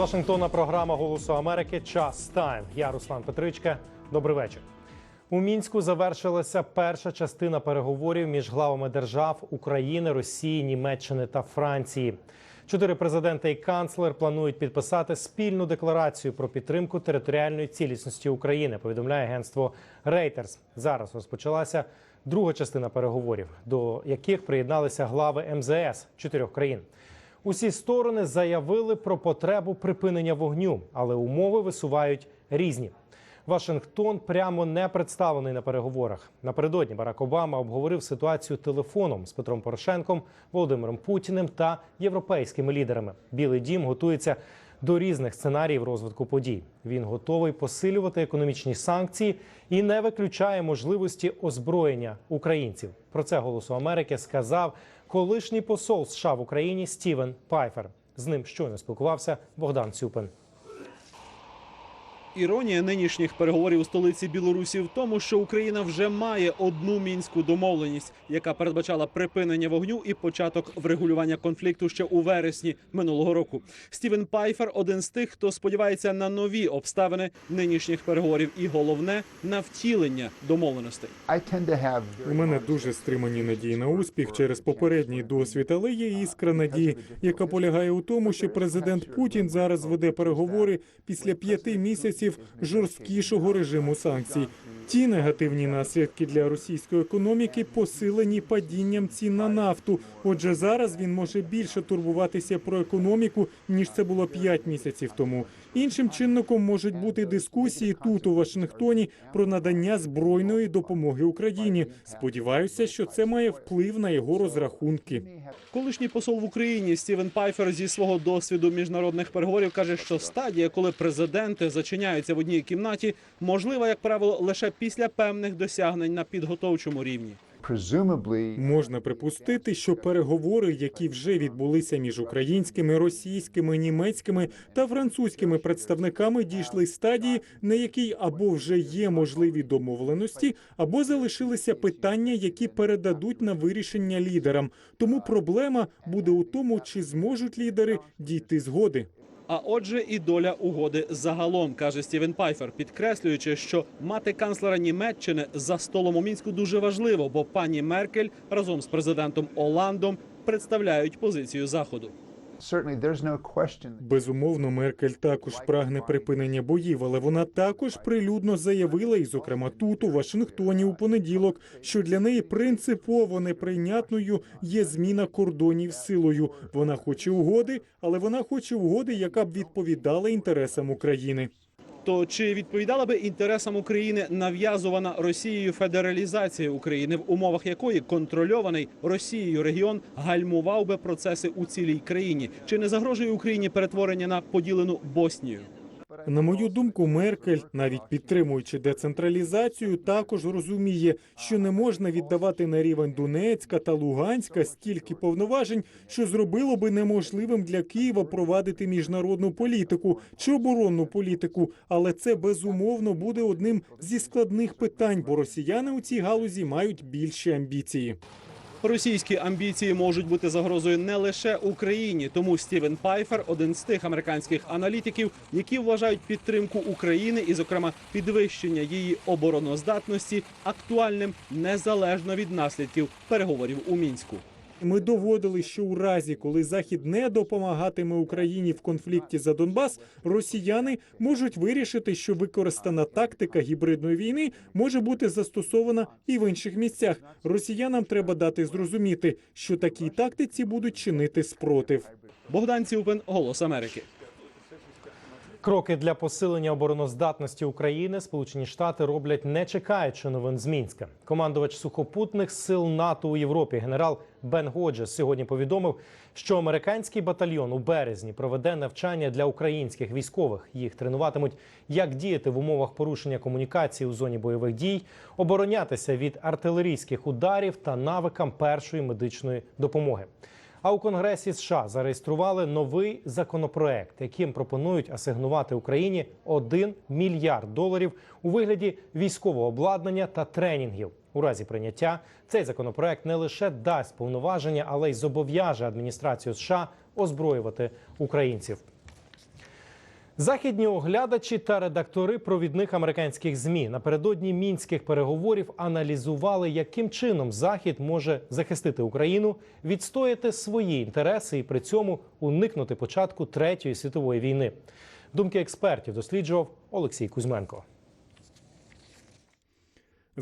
Вашингтона програма Голосу Америки. Час тайм. Я Руслан Петричка. Добрий вечір. У мінську завершилася перша частина переговорів між главами держав України, Росії, Німеччини та Франції. Чотири президенти і канцлер планують підписати спільну декларацію про підтримку територіальної цілісності України. Повідомляє агентство Reuters. Зараз розпочалася друга частина переговорів, до яких приєдналися глави МЗС чотирьох країн. Усі сторони заявили про потребу припинення вогню, але умови висувають різні. Вашингтон прямо не представлений на переговорах. Напередодні Барак Обама обговорив ситуацію телефоном з Петром Порошенком, Володимиром Путіним та європейськими лідерами. Білий дім готується до різних сценаріїв розвитку подій. Він готовий посилювати економічні санкції і не виключає можливості озброєння українців. Про це голосу Америки сказав колишній посол США в Україні Стівен Пайфер. З ним щойно спілкувався Богдан Цюпин. Іронія нинішніх переговорів у столиці Білорусі в тому, що Україна вже має одну мінську домовленість, яка передбачала припинення вогню і початок врегулювання конфлікту ще у вересні минулого року. Стівен Пайфер один з тих, хто сподівається на нові обставини нинішніх переговорів, і головне на втілення домовленостей. У мене дуже стримані надії на успіх через попередній досвід, але є іскра надії, яка полягає у тому, що президент Путін зараз веде переговори після п'яти місяців жорсткішого режиму санкцій. Ті негативні наслідки для російської економіки посилені падінням цін на нафту. Отже, зараз він може більше турбуватися про економіку ніж це було п'ять місяців тому. Іншим чинником можуть бути дискусії тут у Вашингтоні про надання збройної допомоги Україні. Сподіваюся, що це має вплив на його розрахунки. Колишній посол в Україні Стівен Пайфер зі свого досвіду міжнародних переговорів каже, що стадія, коли президенти зачиняються в одній кімнаті, можлива, як правило, лише після певних досягнень на підготовчому рівні. Можна припустити, що переговори, які вже відбулися між українськими, російськими, німецькими та французькими представниками, дійшли стадії, на якій або вже є можливі домовленості, або залишилися питання, які передадуть на вирішення лідерам. Тому проблема буде у тому, чи зможуть лідери дійти згоди. А отже, і доля угоди загалом каже Стівен Пайфер, підкреслюючи, що мати канцлера Німеччини за столом у мінську дуже важливо, бо пані Меркель разом з президентом Оландом представляють позицію заходу. Безумовно, Меркель також прагне припинення боїв, але вона також прилюдно заявила, і зокрема тут, у Вашингтоні, у понеділок, що для неї принципово неприйнятною є зміна кордонів силою. Вона хоче угоди, але вона хоче угоди, яка б відповідала інтересам України. То чи відповідала би інтересам України нав'язувана Росією федералізація України, в умовах якої контрольований Росією регіон гальмував би процеси у цілій країні? Чи не загрожує Україні перетворення на поділену Боснію? На мою думку, Меркель, навіть підтримуючи децентралізацію, також розуміє, що не можна віддавати на рівень Донецька та Луганська стільки повноважень, що зробило би неможливим для Києва провадити міжнародну політику чи оборонну політику. Але це безумовно буде одним зі складних питань, бо росіяни у цій галузі мають більші амбіції. Російські амбіції можуть бути загрозою не лише Україні, тому Стівен Пайфер один з тих американських аналітиків, які вважають підтримку України і, зокрема, підвищення її обороноздатності актуальним незалежно від наслідків переговорів у мінську. Ми доводили, що у разі, коли Захід не допомагатиме Україні в конфлікті за Донбас, росіяни можуть вирішити, що використана тактика гібридної війни може бути застосована і в інших місцях. Росіянам треба дати зрозуміти, що такій тактиці будуть чинити спротив. Богдан Цюпин, Голос Америки. Кроки для посилення обороноздатності України Сполучені Штати роблять не чекаючи новин з Мінська. Командувач сухопутних сил НАТО у Європі генерал Бен Годжес сьогодні повідомив, що американський батальйон у березні проведе навчання для українських військових. Їх тренуватимуть, як діяти в умовах порушення комунікації у зоні бойових дій, оборонятися від артилерійських ударів та навикам першої медичної допомоги. А у Конгресі США зареєстрували новий законопроект, яким пропонують асигнувати Україні 1 мільярд доларів у вигляді військового обладнання та тренінгів. У разі прийняття цей законопроект не лише дасть повноваження, але й зобов'яже адміністрацію США озброювати українців. Західні оглядачі та редактори провідних американських змі напередодні мінських переговорів аналізували, яким чином Захід може захистити Україну, відстояти свої інтереси і при цьому уникнути початку третьої світової війни. Думки експертів досліджував Олексій Кузьменко.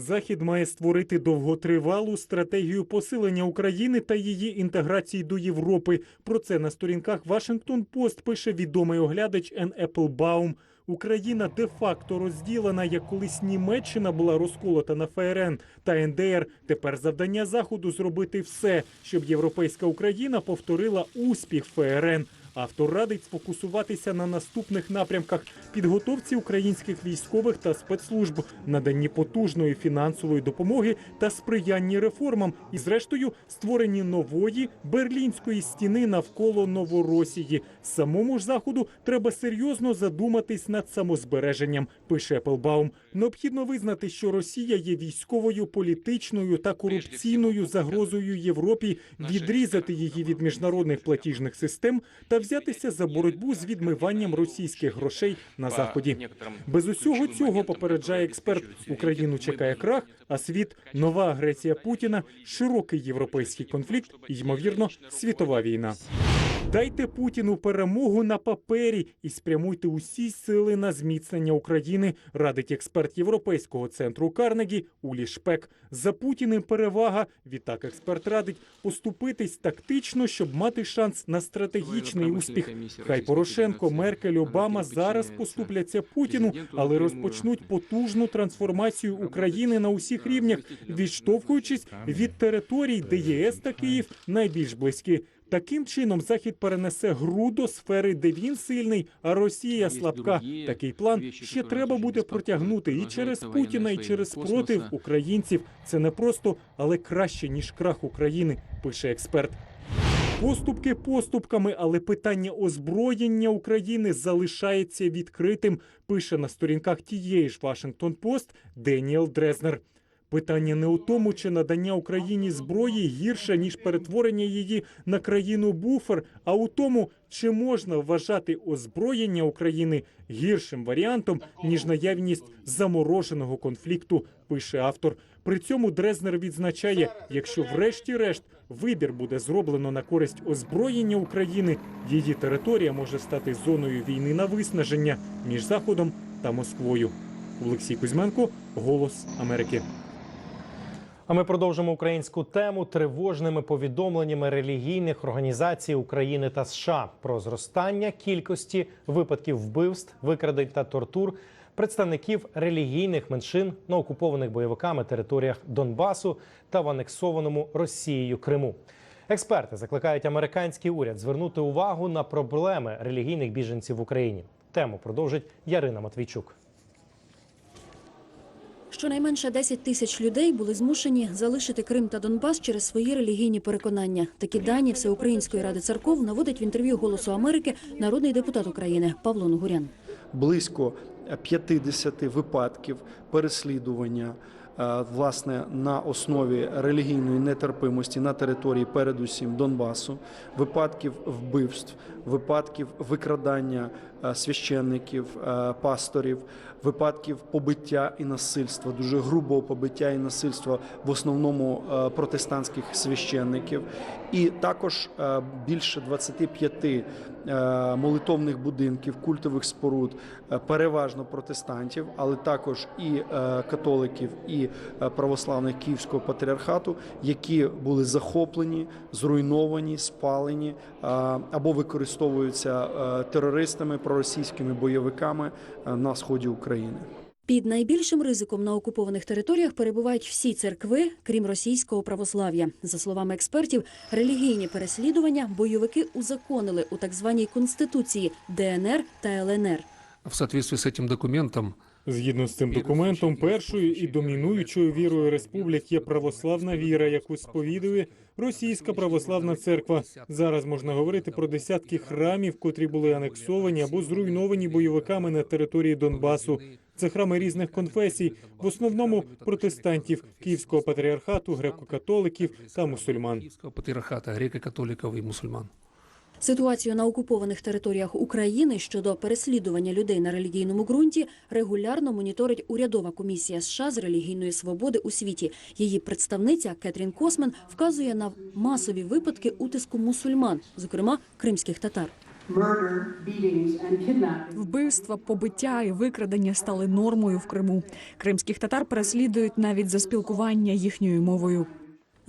Захід має створити довготривалу стратегію посилення України та її інтеграції до Європи. Про це на сторінках Вашингтон Пост пише відомий оглядач Ен Еплбаум. Україна де-факто розділена, як колись Німеччина була розколота на ФРН та НДР. Тепер завдання заходу зробити все, щоб європейська Україна повторила успіх ФРН. Автор радить сфокусуватися на наступних напрямках підготовці українських військових та спецслужб, наданні потужної фінансової допомоги та сприянні реформам, і, зрештою, створенні нової берлінської стіни навколо Новоросії. Самому ж заходу треба серйозно задуматись над самозбереженням. Пише Еплбаум. Необхідно визнати, що Росія є військовою, політичною та корупційною загрозою Європі, відрізати її від міжнародних платіжних систем та взятися за боротьбу з відмиванням російських грошей на заході. Без усього цього попереджає експерт. Україну чекає крах, а світ нова агресія Путіна, широкий європейський конфлікт і ймовірно світова війна. Дайте Путіну перемогу на папері і спрямуйте усі сили на зміцнення України, радить експерт Європейського центру Карнегі Улі Шпек. За Путіним перевага. Відтак експерт радить поступитись тактично, щоб мати шанс на стратегічний успіх. Хай Порошенко, Меркель, Обама зараз поступляться Путіну, але розпочнуть потужну трансформацію України на усіх рівнях, відштовхуючись від територій, де ЄС та Київ найбільш близькі. Таким чином захід перенесе гру до сфери, де він сильний, а Росія слабка. Такий план ще треба буде протягнути і через Путіна, і через спротив українців. Це не просто, але краще ніж крах України, пише експерт. Поступки поступками, але питання озброєння України залишається відкритим. Пише на сторінках тієї ж Вашингтон Пост Деніел Дрезнер. Питання не у тому, чи надання Україні зброї гірше ніж перетворення її на країну буфер, а у тому, чи можна вважати озброєння України гіршим варіантом ніж наявність замороженого конфлікту. Пише автор. При цьому Дрезнер відзначає, якщо врешті-решт вибір буде зроблено на користь озброєння України, її територія може стати зоною війни на виснаження між Заходом та Москвою. Олексій Кузьменко, Голос Америки. А ми продовжимо українську тему тривожними повідомленнями релігійних організацій України та США про зростання кількості випадків вбивств, викрадень та тортур представників релігійних меншин на окупованих бойовиками територіях Донбасу та в анексованому Росією Криму. Експерти закликають американський уряд звернути увагу на проблеми релігійних біженців в Україні. Тему продовжить Ярина Матвійчук. Щонайменше 10 тисяч людей були змушені залишити Крим та Донбас через свої релігійні переконання. Такі дані Всеукраїнської ради церков наводить в інтерв'ю Голосу Америки народний депутат України Павло Нугурян. близько 50 випадків переслідування е, власне на основі релігійної нетерпимості на території, передусім Донбасу, випадків вбивств, випадків викрадання священників, е, пасторів, випадків побиття і насильства, дуже грубого побиття і насильства в основному е, протестантських священників, і також е, більше 25 е, молитовних будинків, культових споруд, е, переважно протестантів, але також і е, католиків, і е, православних Київського патріархату, які були захоплені, зруйновані, спалені е, або використовуються е, терористами, проросійськими бойовиками е, на сході України. Під найбільшим ризиком на окупованих територіях перебувають всі церкви, крім російського православ'я. За словами експертів, релігійні переслідування бойовики узаконили у так званій конституції ДНР та ЛНР. В соответствии с этим документом Згідно з цим документом, першою і домінуючою вірою республік є православна віра, яку сповідує Російська православна церква. Зараз можна говорити про десятки храмів, котрі були анексовані або зруйновані бойовиками на території Донбасу. Це храми різних конфесій, в основному протестантів, Київського патріархату, греко-католиків та мусульман. патріархата, греко-католиків і мусульман. Ситуацію на окупованих територіях України щодо переслідування людей на релігійному ґрунті регулярно моніторить урядова комісія США з релігійної свободи у світі. Її представниця Кетрін Космен вказує на масові випадки утиску мусульман, зокрема кримських татар. Вбивства, побиття і викрадення стали нормою в Криму. Кримських татар переслідують навіть за спілкування їхньою мовою.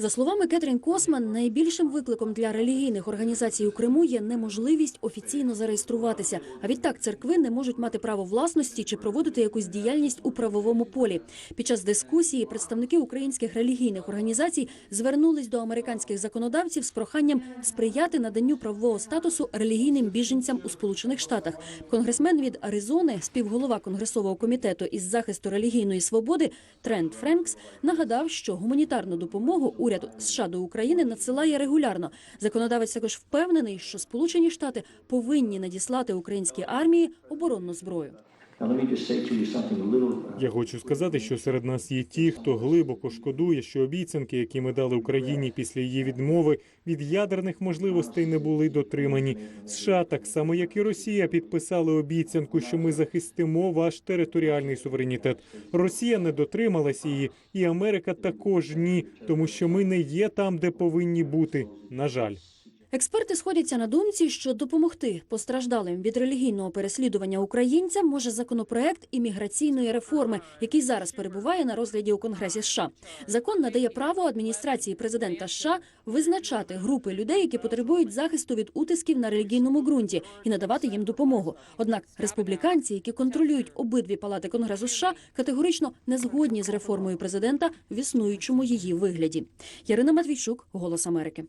За словами Кетрін Косман, найбільшим викликом для релігійних організацій у Криму є неможливість офіційно зареєструватися. А відтак церкви не можуть мати право власності чи проводити якусь діяльність у правовому полі. Під час дискусії представники українських релігійних організацій звернулись до американських законодавців з проханням сприяти наданню правового статусу релігійним біженцям у Сполучених Штатах. Конгресмен від Аризони, співголова конгресового комітету із захисту релігійної свободи Трент Френкс нагадав, що гуманітарну допомогу уряд США до України надсилає регулярно. Законодавець також впевнений, що Сполучені Штати повинні надіслати українській армії оборонну зброю. Little. Я хочу сказати, що серед нас є ті, хто глибоко шкодує, що обіцянки, які ми дали Україні після її відмови від ядерних можливостей, не були дотримані. США, так само як і Росія, підписали обіцянку, що ми захистимо ваш територіальний суверенітет. Росія не дотрималась її, і Америка також ні, тому що ми не є там, де повинні бути. На жаль. Експерти сходяться на думці, що допомогти постраждалим від релігійного переслідування українцям може законопроект імміграційної реформи, який зараз перебуває на розгляді у Конгресі США. Закон надає право адміністрації президента США визначати групи людей, які потребують захисту від утисків на релігійному ґрунті, і надавати їм допомогу. Однак республіканці, які контролюють обидві палати Конгресу США, категорично не згодні з реформою президента в існуючому її вигляді. Ярина Матвійчук, Голос Америки.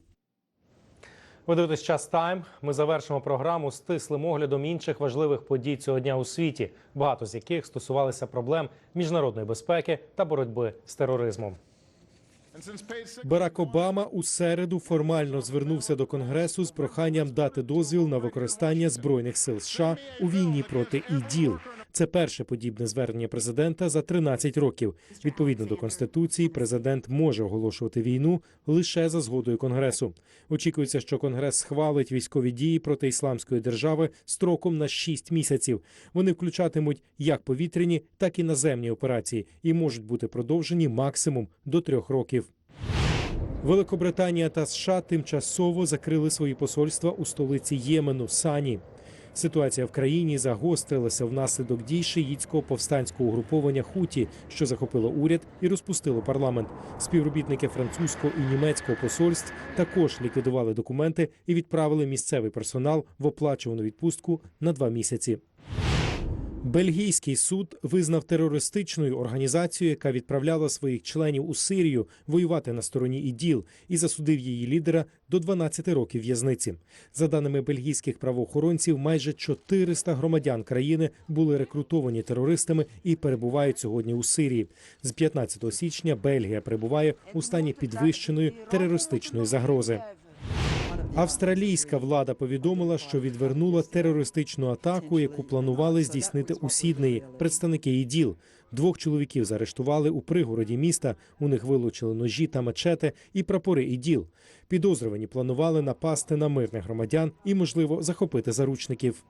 Ви дивитесь час тайм. Ми завершимо програму стислим оглядом інших важливих подій цього дня у світі, багато з яких стосувалися проблем міжнародної безпеки та боротьби з тероризмом. Барак Обама у середу формально звернувся до Конгресу з проханням дати дозвіл на використання збройних сил США у війні проти іділ. Це перше подібне звернення президента за 13 років. Відповідно до конституції, президент може оголошувати війну лише за згодою конгресу. Очікується, що конгрес схвалить військові дії проти ісламської держави строком на 6 місяців. Вони включатимуть як повітряні, так і наземні операції і можуть бути продовжені максимум до трьох років. Великобританія та США тимчасово закрили свої посольства у столиці Ємену Сані. Ситуація в країні загострилася внаслідок дій шиїцького повстанського угруповання Хуті, що захопило уряд і розпустило парламент. Співробітники французького і німецького посольств також ліквідували документи і відправили місцевий персонал в оплачувану відпустку на два місяці. Бельгійський суд визнав терористичною організацією, яка відправляла своїх членів у Сирію воювати на стороні іділ, і засудив її лідера до 12 років в'язниці. За даними бельгійських правоохоронців, майже 400 громадян країни були рекрутовані терористами і перебувають сьогодні у Сирії. З 15 січня Бельгія перебуває у стані підвищеної терористичної загрози. Австралійська влада повідомила, що відвернула терористичну атаку, яку планували здійснити у Сіднеї представники іділ. Двох чоловіків заарештували у пригороді міста. У них вилучили ножі та мечети і прапори іділ. Підозрювані планували напасти на мирних громадян і, можливо, захопити заручників.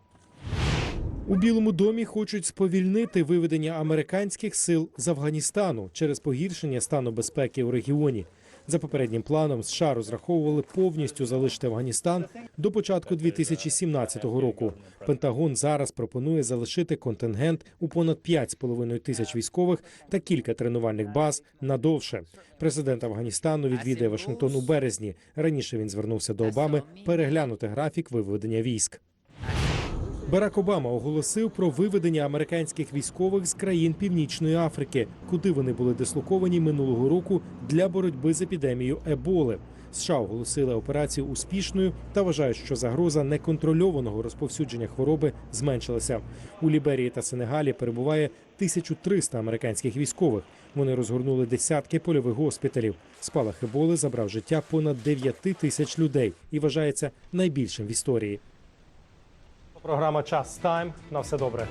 У Білому домі хочуть сповільнити виведення американських сил з Афганістану через погіршення стану безпеки у регіоні. За попереднім планом США розраховували повністю залишити Афганістан до початку 2017 року. Пентагон зараз пропонує залишити контингент у понад 5,5 тисяч військових та кілька тренувальних баз надовше. Президент Афганістану відвідає Вашингтон у березні. Раніше він звернувся до Обами переглянути графік виведення військ. Барак Обама оголосив про виведення американських військових з країн Північної Африки, куди вони були дислоковані минулого року для боротьби з епідемією Еболи. США оголосили операцію успішною та вважають, що загроза неконтрольованого розповсюдження хвороби зменшилася. У Ліберії та Сенегалі перебуває 1300 американських військових. Вони розгорнули десятки польових госпіталів. Спалах Еболи забрав життя понад 9 тисяч людей і вважається найбільшим в історії. Програма Час Тайм. На все добре.